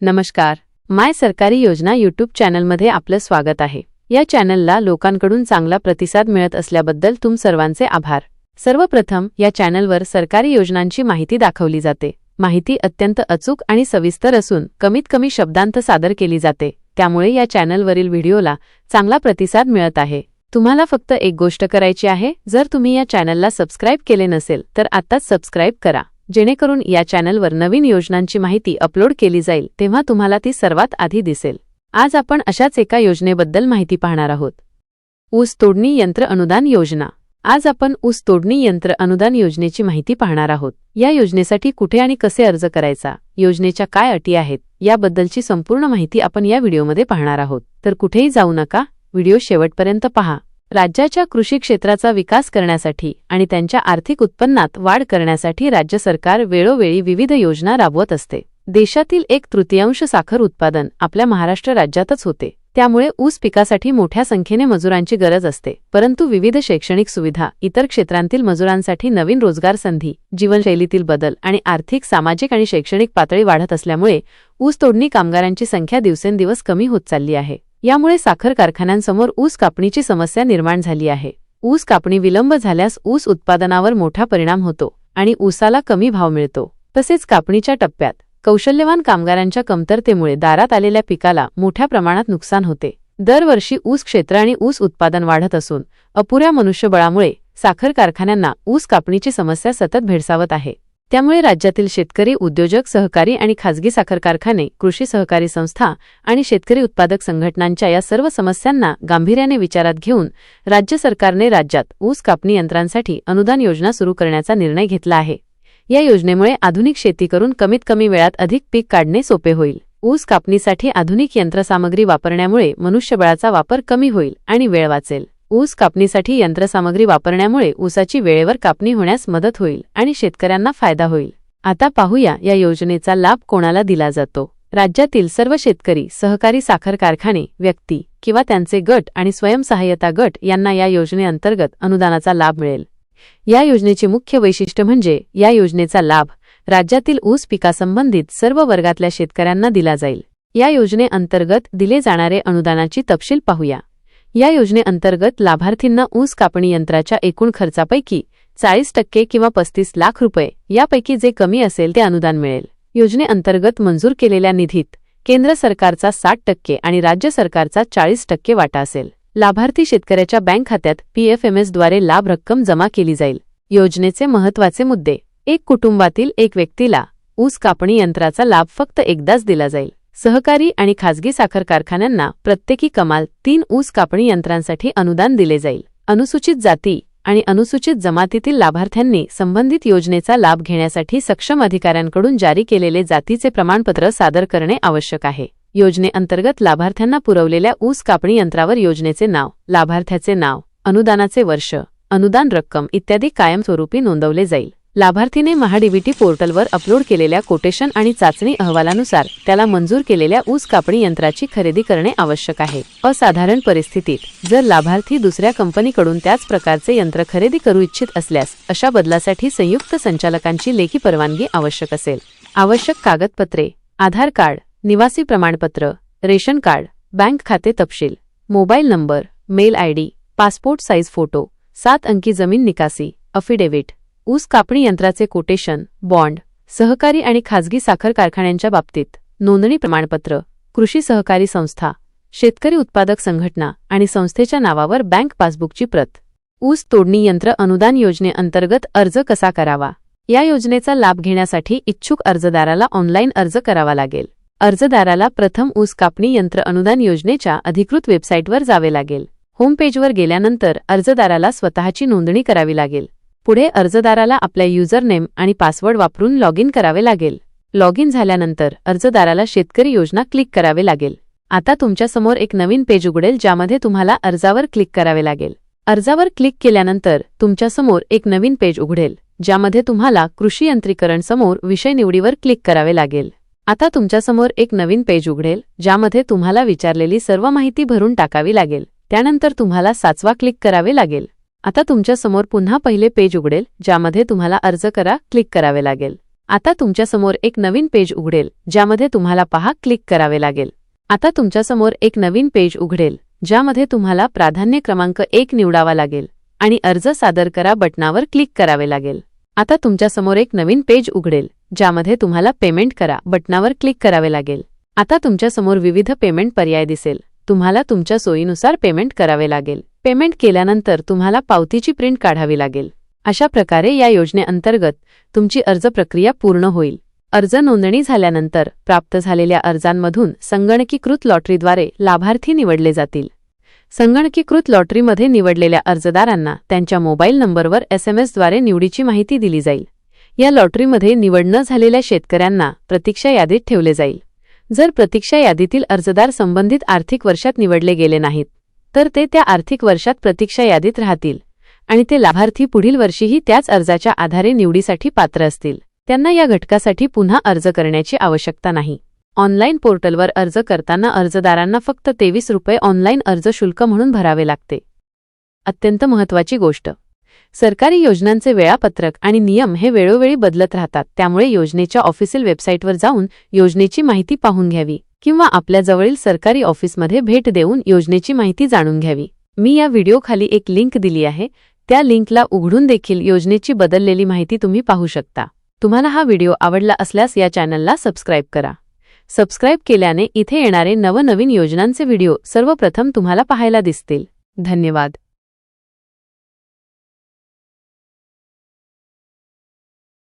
नमस्कार. माय सरकारी योजना यूट्यूब चॅनलमध्ये आपलं स्वागत आहे. या चॅनलला लोकांकडून चांगला प्रतिसाद मिळत असल्याबद्दल तुम सर्वांचे आभार. सर्वप्रथम या चॅनलवर सरकारी योजनांची माहिती दाखवली जाते. माहिती अत्यंत अचूक आणि सविस्तर असून कमीत कमी शब्दांत सादर केली जाते. त्यामुळे या चॅनलवरील व्हिडिओला चांगला प्रतिसाद मिळत आहे. तुम्हाला फक्त एक गोष्ट करायची आहे जर तुम्ही या चॅनलला सबस्क्राईब केले नसेल तर आत्ताच सबस्क्राईब करा. जेणेकरून या चॅनलवर नवीन योजनांची माहिती अपलोड केली जाईल तेव्हा तुम्हाला ती सर्वात आधी दिसेल. आज आपण अशाच एका योजनेबद्दल माहिती पाहणार आहोत. ऊस तोडणी यंत्र अनुदान योजना. आज आपण ऊस तोडणी यंत्र अनुदान योजनेची माहिती पाहणार आहोत. या योजनेसाठी कुठे आणि कसे अर्ज करायचा योजनेच्या काय अटी आहेत याबद्दलची संपूर्ण माहिती आपण या व्हिडिओमध्ये पाहणार आहोत. तर कुठेही जाऊ नका व्हिडिओ शेवटपर्यंत पहा. राज्याच्या कृषी क्षेत्राचा विकास करण्यासाठी आणि त्यांच्या आर्थिक उत्पन्नात वाढ करण्यासाठी राज्य सरकार वेळोवेळी विविध योजना राबवत असते. देशातील एक तृतीयांश साखर उत्पादन आपल्या महाराष्ट्र राज्यातच होते. त्यामुळे ऊस पिकासाठी मोठ्या संख्येने मजुरांची गरज असते. परंतु विविध शैक्षणिक सुविधा इतर क्षेत्रांतील मजुरांसाठी नवीन रोजगार संधी जीवनशैलीतील बदल आणि आर्थिक सामाजिक आणि शैक्षणिक पातळी वाढत असल्यामुळे ऊस तोडणी कामगारांची संख्या दिवसेंदिवस कमी होत चालली आहे. यामुळे साखर कारखान्यांसमोर ऊस कापणीची समस्या निर्माण झाली आहे. ऊस कापणी विलंब झाल्यास ऊस उत्पादनावर मोठा परिणाम होतो आणि ऊसाला कमी भाव मिळतो. तसेच कापणीच्या टप्प्यात कौशल्यवान कामगारांच्या कमतरतेमुळे दारात आलेल्या पिकाला मोठ्या प्रमाणात नुकसान होते. दरवर्षी ऊस क्षेत्र आणि ऊस उत्पादन वाढत असून अपुऱ्या मनुष्यबळामुळे साखर कारखान्यांना ऊस कापणीची समस्या सतत भेडसावत आहे. त्यामुळे राज्यातील शेतकरी उद्योजक सहकारी आणि खाजगी साखर कारखाने कृषी सहकारी संस्था आणि शेतकरी उत्पादक संघटनांच्या या सर्व समस्यांना गांभीर्याने विचारात घेऊन राज्य सरकारने राज्यात ऊस कापणी यंत्रांसाठी अनुदान योजना सुरू करण्याचा निर्णय घेतला आहे. या योजनेमुळे आधुनिक शेती करून कमीत कमी वेळात अधिक पीक काढणे सोपे होईल. ऊस कापणीसाठी आधुनिक यंत्रसामग्री वापरण्यामुळे मनुष्यबळाचा वापर कमी होईल आणि वेळ वाचेल. ऊस कापणीसाठी यंत्रसामग्री वापरण्यामुळे ऊसाची वेळेवर कापणी होण्यास मदत होईल आणि शेतकऱ्यांना फायदा होईल. आता पाहूया या योजनेचा लाभ कोणाला दिला जातो? राज्यातील सर्व शेतकरी सहकारी साखर कारखाने व्यक्ती किंवा त्यांचे गट आणि स्वयंसहाय्यता गट यांना या योजनेअंतर्गत अनुदानाचा लाभ मिळेल. या योजनेचे मुख्य वैशिष्ट्य म्हणजे या योजनेचा लाभ राज्यातील ऊस पिकासंबंधित सर्व वर्गातल्या शेतकऱ्यांना दिला जाईल. या योजनेअंतर्गत दिले जाणारे अनुदानाची तपशील पाहूया. या योजनेअंतर्गत लाभार्थींना ऊस कापणी यंत्राच्या एकूण खर्चापैकी चाळीस टक्के किंवा पस्तीस लाख रुपये यापैकी जे कमी असेल ते अनुदान मिळेल. योजनेअंतर्गत मंजूर केलेल्या निधीत केंद्र सरकारचा साठ टक्के आणि राज्य सरकारचा चाळीस टक्के वाटा असेल. लाभार्थी शेतकऱ्याच्या बँक खात्यात पीएफएमएसद्वारे लाभ रक्कम जमा केली जाईल. योजनेचे महत्त्वाचे मुद्दे. एक कुटुंबातील एक व्यक्तीला ऊस कापणी यंत्राचा लाभ फक्त एकदाच दिला जाईल. सहकारी आणि खाजगी साखर कारखान्यांना प्रत्येकी कमाल तीन ऊस कापणी यंत्रांसाठी अनुदान दिले जाईल. अनुसूचित जाती आणि अनुसूचित जमातीतील लाभार्थ्यांनी संबंधित योजनेचा लाभ घेण्यासाठी सक्षम अधिकाऱ्यांकडून जारी केलेले जातीचे प्रमाणपत्र सादर करणे आवश्यक आहे. योजनेअंतर्गत लाभार्थ्यांना पुरवलेल्या ऊस कापणी यंत्रावर योजनेचे नाव लाभार्थ्याचे नाव अनुदानाचे वर्ष अनुदान रक्कम इत्यादी कायमस्वरूपी नोंदवले जाईल. लाभार्थीने महाडीबीटी पोर्टलवर अपलोड केलेल्या कोटेशन आणि चाचणी अहवालानुसार त्याला मंजूर केलेल्या ऊस कापणी यंत्राची खरेदी करणे आवश्यक आहे. असाधारण परिस्थितीत जर लाभार्थी दुसऱ्या कंपनीकडून त्याच प्रकारचे यंत्र खरेदी करू इच्छित असल्यास अशा बदलासाठी संयुक्त संचालकांची लेखी परवानगी आवश्यक असेल. आवश्यक कागदपत्रे आधार कार्ड निवासी प्रमाणपत्र रेशन कार्ड बँक खाते तपशील mobile number mail ID passport size photo सात अंकी जमीन निकासी अफिडेव्हिट. ऊस कापणी यंत्राचे कोटेशन बॉन्ड सहकारी आणि खाजगी साखर कारखान्यांच्या बाबतीत नोंदणी प्रमाणपत्र कृषी सहकारी संस्था शेतकरी उत्पादक संघटना आणि संस्थेच्या नावावर बँक पासबुकची प्रत. ऊस तोडणी यंत्र अनुदान योजनेअंतर्गत अर्ज कसा करावा? या योजनेचा लाभ घेण्यासाठी इच्छुक अर्जदाराला ऑनलाईन अर्ज करावा लागेल. अर्जदाराला प्रथम ऊस कापणी यंत्र अनुदान योजनेच्या अधिकृत वेबसाईटवर जावे लागेल. होमपेजवर गेल्यानंतर अर्जदाराला स्वतःची नोंदणी करावी लागेल. पुढे अर्जदाराला आपल्या युजरनेम आणि पासवर्ड वापरून लॉग इन करावे लागेल. लॉग इन झाल्यानंतर अर्जदाराला शेतकरी योजना क्लिक करावे लागेल. आता तुमच्यासमोर एक नवीन पेज उघडेल ज्यामध्ये तुम्हाला अर्जावर क्लिक करावे लागेल. अर्जावर क्लिक केल्यानंतर तुमच्यासमोर एक नवीन पेज उघडेल ज्यामध्ये तुम्हाला कृषी यंत्रीकरण समोर विषय निवडीवर क्लिक करावे लागेल. आता तुमच्यासमोर एक नवीन पेज उघडेल ज्यामध्ये तुम्हाला विचारलेली सर्व माहिती भरून टाकावी लागेल. त्यानंतर तुम्हाला सातवा क्लिक करावे लागेल. आता तुमच्यासमोर पुन्हा पहिले पेज उघडेल ज्यामध्ये तुम्हाला अर्ज करा क्लिक करावे लागेल. आता तुमच्यासमोर एक नवीन पेज उघडेल ज्यामध्ये तुम्हाला पहा क्लिक करावे लागेल. आता तुमच्यासमोर एक नवीन पेज उघडेल ज्यामध्ये तुम्हाला प्राधान्य क्रमांक एक निवडावा लागेल आणि अर्ज सादर करा बटनावर क्लिक करावे लागेल. आता तुमच्यासमोर एक नवीन पेज उघडेल ज्यामध्ये तुम्हाला पेमेंट करा बटनावर क्लिक करावे लागेल. आता तुमच्यासमोर विविध पेमेंट पर्याय दिसेल. तुम्हाला तुमच्या सोयीनुसार पेमेंट करावे लागेल. पेमेंट केल्यानंतर तुम्हाला पावतीची प्रिंट काढावी लागेल. अशा प्रकारे या योजनेअंतर्गत तुमची अर्ज प्रक्रिया पूर्ण होईल. अर्ज नोंदणी झाल्यानंतर प्राप्त झालेल्या अर्जांमधून संगणकीकृत लॉटरीद्वारे लाभार्थी निवडले जातील. संगणकीकृत लॉटरीमध्ये निवडलेल्या अर्जदारांना त्यांच्या मोबाईल नंबरवर एसएमएसद्वारे निवडीची माहिती दिली जाईल. या लॉटरीमध्ये निवड न झालेल्या शेतकऱ्यांना प्रतीक्षा यादीत ठेवले जाईल. जर प्रतीक्षा यादीतील अर्जदार संबंधित आर्थिक वर्षात निवडले गेले नाहीत तर ते त्या आर्थिक वर्षात प्रतीक्षा यादीत राहतील आणि ते लाभार्थी पुढील वर्षीही त्याच अर्जाच्या आधारे निवडीसाठी पात्र असतील. त्यांना या घटकासाठी पुन्हा अर्ज करण्याची आवश्यकता नाही. ऑनलाईन पोर्टलवर अर्ज करताना अर्जदारांना फक्त तेवीस रुपये ऑनलाईन अर्ज शुल्क म्हणून भरावे लागते. अत्यंत महत्त्वाची गोष्ट. सरकारी योजनांचे वेळापत्रक आणि नियम हे वेळोवेळी बदलत राहतात त्यामुळे योजनेच्या ऑफिशियल वेबसाईटवर जाऊन योजनेची माहिती पाहून घ्यावी. किंवा आपल्या जवळील सरकारी ऑफिसमध्ये भेट देऊन योजनेची माहिती जाणून घ्यावी. मी या व्हिडिओखाली एक लिंक दिली आहे. त्या लिंकला उघडून देखील योजनेची बदललेली माहिती तुम्ही पाहू शकता. तुम्हाला हा व्हिडिओ आवडला असल्यास या चॅनलला सबस्क्राईब करा. सबस्क्राईब केल्याने इथे येणारे नवनवीन योजनांचे व्हिडिओ सर्वप्रथम तुम्हाला पाहायला दिसतील. धन्यवाद.